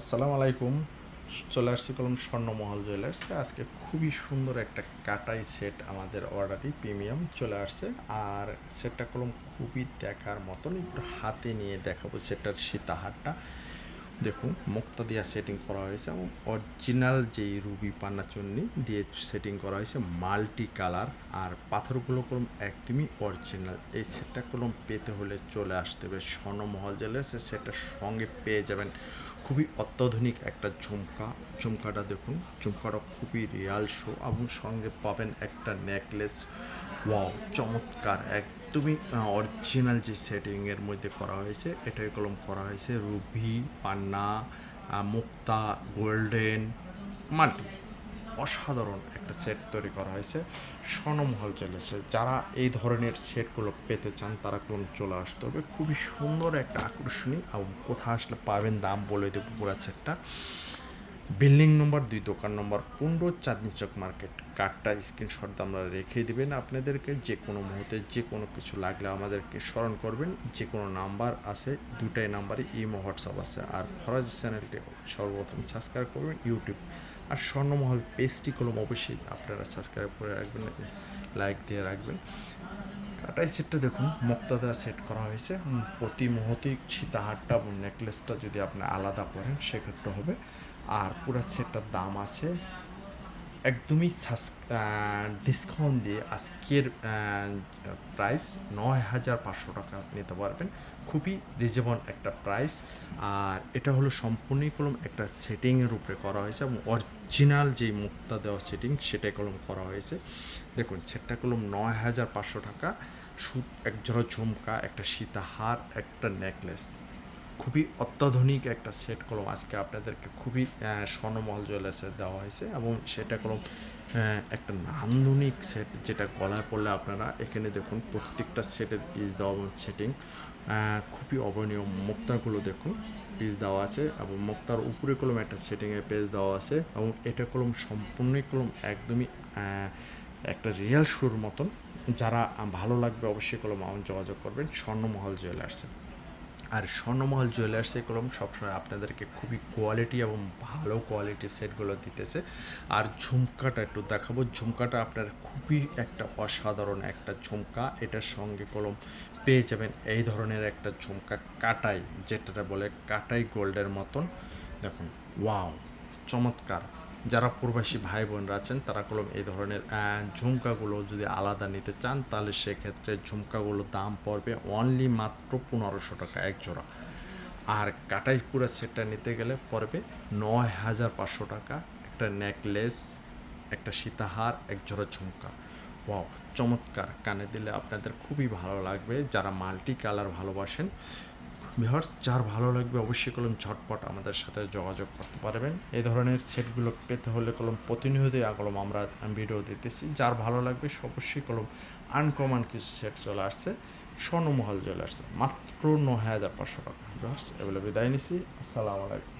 আসসালামু আলাইকুম। চলে আসছি কলম স্বর্ণমহল জুয়েলার্স আজকে খুবই সুন্দর একটা কাটাই সেট আমাদের অর্ডারই প্রিমিয়াম চলে আসছে। আর সেটটা কলম খুবই দেখার মতন, একটু হাতে নিয়ে দেখাবো সেটার সীতাহারটা। দেখুন, মুক্তা দিয়া সেটিং করা হয়েছে এবং অরিজিনাল যেই রুবি পান্না চুন্নি দিয়ে সেটিং করা হয়েছে মাল্টি কালার আর পাথরগুলো কলম একদমই অরিজিনাল এই সেটটা কলম পেতে হলে চলে আসতে হবে স্বর্ণমহল জেলার সে সেটার সঙ্গে পেয়ে যাবেন। খুবই অত্যাধুনিক একটা ঝুমকা। ঝুমকাটা দেখুন, ঝুমকাটা খুবই রিয়াল শো এবং সঙ্গে পাবেন একটা নেকলেস ওয়াও চমৎকার একদমই অরিজিনাল যে সেটিংয়ের মধ্যে করা হয়েছে, এটাই কলম করা হয়েছে। রুবি, পান্না মুক্তা, গোল্ডেন, মাল্টি। অসাধারণ একটা সেট তৈরি করা হয়েছে। স্বর্ণমহল চলেছে। যারা এই ধরনের সেটগুলো পেতে চান, তারা কলম চলে আসতে হবে? খুবই সুন্দর একটা আকর্ষণীয়, এবং কোথায় আসলে পাবেন দাম বলে দেবো পুরো সেটটা বিল্ডিং নম্বর দুই, দোকান নম্বর পনেরো, চাঁদনি চক মার্কেট। কার্ডটা স্ক্রিনশট আমরা রেখে দেবেন আপনাদেরকে। যে কোনো মুহূর্তে যে কোনো কিছু লাগলে আমাদেরকে স্মরণ করবেন। যে কোনো নাম্বার আছে, দুটাই নাম্বারই ইমো, হোয়াটসঅ্যাপ আছে। আর ফরাজ চ্যানেলটি সর্বপ্রথম সাবস্ক্রাইব করবেন ইউটিউব আর স্বর্ণমহল পেজটি কলম অবশ্যই আপনারা সাবস্ক্রাইব করে রাখবেন লাইক দিয়ে রাখবেন। কাটাই সেটটা দেখুন, মুক্তাদা সেট করা হয়েছে। প্রতি মুহূর্তে সীতাহারটা নেকলেসটা যদি আপনি আলাদা করেন সেক্ষেত্রে হবে। আর পুরো সেটটার দাম আছে একদমই ডিসকাউন্ট দিয়ে আজকের প্রাইস নয় হাজার পাঁচশো টাকা নিতে পারবেন। খুবই রিজনেবল একটা প্রাইস আর এটা হলো সম্পূর্ণই কলম একটা সেটিংয়ের উপরে করা হয়েছে এবং অরিজিনাল যেই মুক্তা দেওয়া সেটিং সেটাই কলম করা হয়েছে। দেখুন সেটটা কলম নয় হাজার পাঁচশো টাকা। সুদ এক জোড়া ঝুমকা, একটা সীতাহার, একটা নেকলেস খুবই অত্যাধুনিক একটা সেট কলম। আজকে আপনাদেরকে খুবই স্বর্ণমহল জুয়েলার্সে দেওয়া হয়েছে এবং সেটা কলম একটা নান্দনিক সেট যেটা গলায় পড়লে আপনারা এখানে দেখুন প্রত্যেকটা সেটের পিস দেওয়া এবং সেটিং খুবই অবনীয় মুক্তাগুলো দেখুন পিস দেওয়া আছে এবং মুক্তার উপরে কলম একটা সেটিংয়ের পেজ দেওয়া আছে এবং এটা কলম সম্পূর্ণই কলম একদমই একটা রিয়েল শুর মতন। যারা ভালো লাগবে অবশ্যই কলম আমার যোগাযোগ করবেন স্বর্ণমহল জুয়েলার্সে আর স্বর্ণমহল জুয়েলার্সে কলম সবসময় আপনাদেরকে খুবই কোয়ালিটি এবং ভালো কোয়ালিটির সেটগুলো দিতেছে। আর ঝুমকাটা একটু দেখাবো। ঝুমকাটা আপনার খুবই একটা অসাধারণ একটা ঝুমকা। এটার সঙ্গে কলম পেয়ে যাবেন এই ধরনের একটা ঝুমকা। কাটাই যেটা বলে কাটাই গোল্ডের মতন। দেখুন ওয়াও চমৎকার। যারা প্রবাসী ভাই বোনরা আছেন, তারা কলম এই ধরনের ঝুমকাগুলো যদি আলাদা নিতে চান, তাহলে সেক্ষেত্রে ঝুমকাগুলোর দাম পড়বে অনলি মাত্র পনেরোশো টাকা এক জোড়া। আর কাটাই পুরো সেটটা নিতে গেলে পড়বে নয় হাজার পাঁচশো টাকা, একটা নেকলেস একটা সীতাহার, এক জোড়া ঝুমকা। ওয়াও, চমৎকার। কানে দিলে আপনাদের খুবই ভালো লাগবে। যারা মাল্টি কালার ভালোবাসেন ভিউয়ার্স, যার ভালো লাগবে অবশ্যই কলম ঝটপট আমাদের সাথে যোগাযোগ করতে পারবেন। এই ধরনের সেটগুলো পেতে হলে কলম প্রতিনিয়তই কলম আমরা ভিডিও দিতেছি। যার ভালো লাগবে অবশ্যই কলম আনকমন কিছু সেট চলে আসছে, স্বর্ণমহল চলে আসছে মাত্র ন হাজার পাঁচশো টাকা। ভিউয়ার্স, এগুলো বিদায় নিছি। আসসালামু আলাইকুম।